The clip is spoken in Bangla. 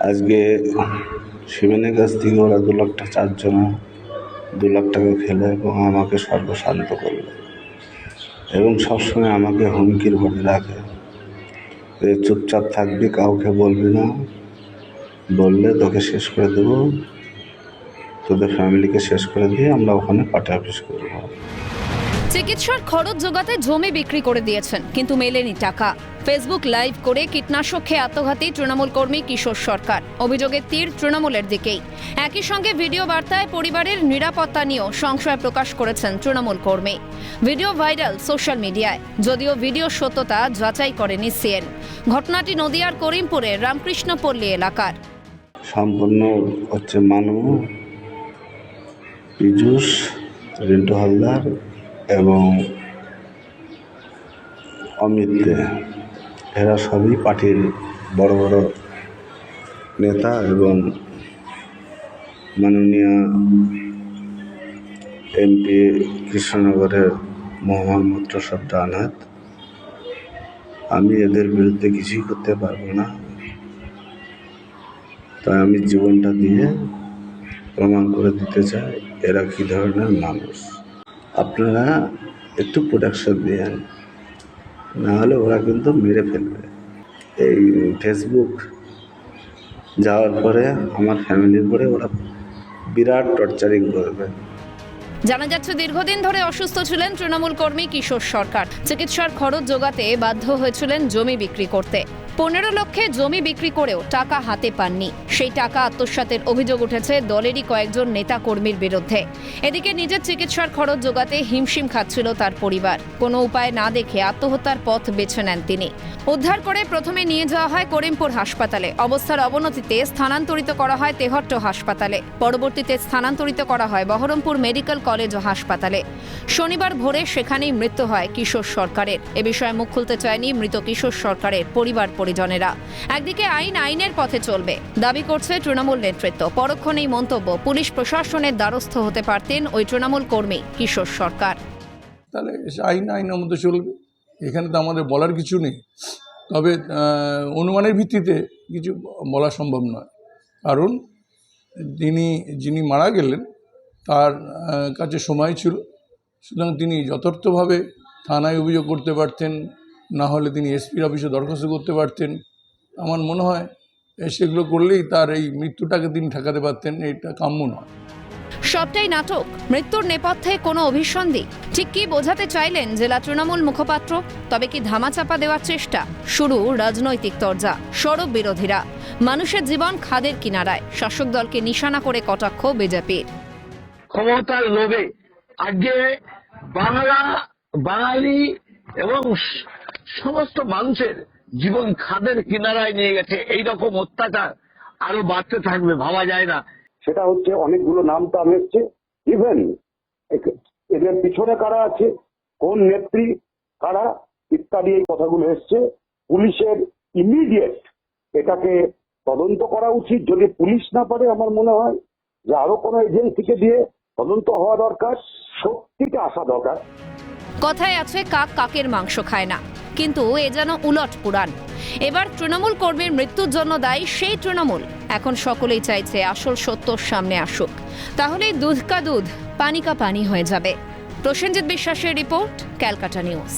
আজকে শিবেনের কাছ থেকে ওরা দু লাখ টাকা চারজন দু লাখ টাকা খেলে এবং আমাকে সর্বশান্ত করল। এবং সবসময় আমাকে হুমকির ভরে রাখে। যে চুপচাপ থাকবি, কাউকে বলবি না। বললে তোকে শেষ করে দেবো। তোদের ফ্যামিলিকে শেষ করে দিয়ে আমরা ওখানে পার্টি অফিস করব। চিকিৎসার খরচ জোগাতে জমি বিক্রি করে দিয়েছেন, কিন্তু মেলেনি টাকা। ফেসবুক লাইভ করে কীটনাশক খেয়ে আত্মঘাতী তৃণমূল কর্মী কিশোর সরকার। অভিযোগের তীর তৃণমূলের দিকেই। একই সঙ্গে ভিডিও বার্তায় পরিবারের নিরাপত্তা নিয়েও সংশয় প্রকাশ করেছেন তৃণমূল কর্মী। ভিডিও ভাইরাল সোশ্যাল মিডিয়ায়, যদিও ভিডিও সত্যতা যাচাই করেনি সিএন। ঘটনাটি নদিয়ার করিমপুরের রামকৃষ্ণপল্লী এলাকার। সম্পূর্ণ হচ্ছে মানু পীযুষ, রিন্টু হালদার এবং অমিত। দে এরা সবই পার্টির বড় বড় নেতা এবং মাননীয় এমপি কৃষ্ণনগরের মোহাম্মদ প্রসাদ ডানহাত। আমি এদের বিরুদ্ধে কিছুই করতে পারব না। তাই আমি জীবনটা দিয়ে প্রমাণ করে দিতে চাই, এরা কী ধরনের মানুষ? আপনারা একটু প্রোডাকশন দেন না হলে ওরা কিন্তু মেরে ফেলবে। এই ফেসবুক যাওয়ার পরে আমার ফ্যামিলির পরে ওরা বিরাট টর্চারিং করবে। জানা যাচ্ছে দীর্ঘদিন ধরে অসুস্থ ছিলেন তৃণমূল কর্মী কিশোর সরকার। চিকিৎসার খরচ জোগাতে বাধ্য হয়েছিলেন জমি বিক্রি করতে। পনেরো লক্ষে জমি বিক্রি করেও টাকা হাতে পাননি। সেই টাকা আত্মসাতের অভিযোগ উঠেছে দলেরই কয়েকজন নেতা কর্মীর বিরুদ্ধে। এদিকে নিজের চিকিৎসার খরচ জোগাতে হিমশিম খাচ্ছিল তার পরিবার। কোনো উপায় না দেখে আত্মহত্যার পথ বেছে নেন তিনি। উদ্ধার করে প্রথমে নিয়ে যাওয়া হয় করিমপুর হাসপাতালে। অবস্থার অবনতিতে স্থানান্তরিত করা হয় তেহট্ট হাসপাতালে। পরবর্তীতে স্থানান্তরিত করা হয় বহরমপুর মেডিকেল কলেজ ও হাসপাতালে। শনিবার ভোরে সেখানেই মৃত্যু হয় কিশোর সরকারের। এ বিষয়ে মুখ খুলতে চায়নি মৃত কিশোর সরকারের পরিবার পরিজনেরা। একদিকে আইন আইনের পথে চলবে। দাবি করছে তৃণমূল নেতৃত্ব। পরক্ষণেই মন্তব্য পুলিশ প্রশাসনের দ্বারস্থ হতে পারতেন ওই তৃণমূল কর্মী কিশোর সরকার। তাহলে আইন আইনের মধ্যে চলবে। এখানে তো আমাদের বলার কিছু নেই। তবে অনুমানের ভিত্তিতে কিছু বলা সম্ভব নয়। কারণ তিনি, যিনি মারা গেলেন, তার কাছে সময় ছিল। সুতরাং তিনি যথার্থভাবে থানায় অভিযোগ করতে পারতেন না হলে তিনি এসপির অফিসে দরখাস্ত করতে পারতেন। আমার মনে হয় সেগুলো করলেই তার এই মৃত্যুটাকে তিনি ঠেকাতে পারতেন এটা কাম্য নয়। সবটাই নাটক। মৃত্যুর নেপথ্যে কোনো অভিসন্ধি। ঠিক কি বোঝাতে চাইলেন জেলা তৃণমূল মুখপাত্র? তবে কি ধামাচাপা দেওয়ার চেষ্টা? শুরু রাজনৈতিক তরজা সরব বিরোধীরা। মানুষের জীবন খাদের কিনারায়। শাসক দলকে নিশানা করে কটাক্ষ বিজেপির ক্ষমতার লোভে আজকে বাংলা বাঙালি এবং সমস্ত মানুষের জীবন খাদের কিনারায় নিয়ে গেছে। এই রকম অত্যাচার আরও বাড়তে থাকবে ভাবা যায় না। সেটা হচ্ছে অনেকগুলো নাম তো আমি এসছে। ইভেন এদের পিছনে কারা আছে কোন নেত্রী কারা ইত্যাদি এই কথাগুলো এসছে। পুলিশের ইমিডিয়েট এটাকে তদন্ত করা উচিত। যদি পুলিশ না পারে আমার মনে হয় যে আরও কোনো এজেন্সিকে দিয়ে তদন্ত হওয়া দরকার সত্যিটা আসা দরকার। কথায় আছে কাক কাকের মাংস খায় না। কিন্তু এ যেন উলট পুরাণ। এবার তৃণমূল কর্মীর মৃত্যুর জন্য দায়ী সেই তৃণমূল। এখন সকলেই চাইছে আসল সত্যর সামনে আসুক। তাহলেই দুধ কা দুধ পানিকা পানি হয়ে যাবে। প্রসেনজিৎ বিশ্বাসের রিপোর্ট, ক্যালকাটা নিউজ।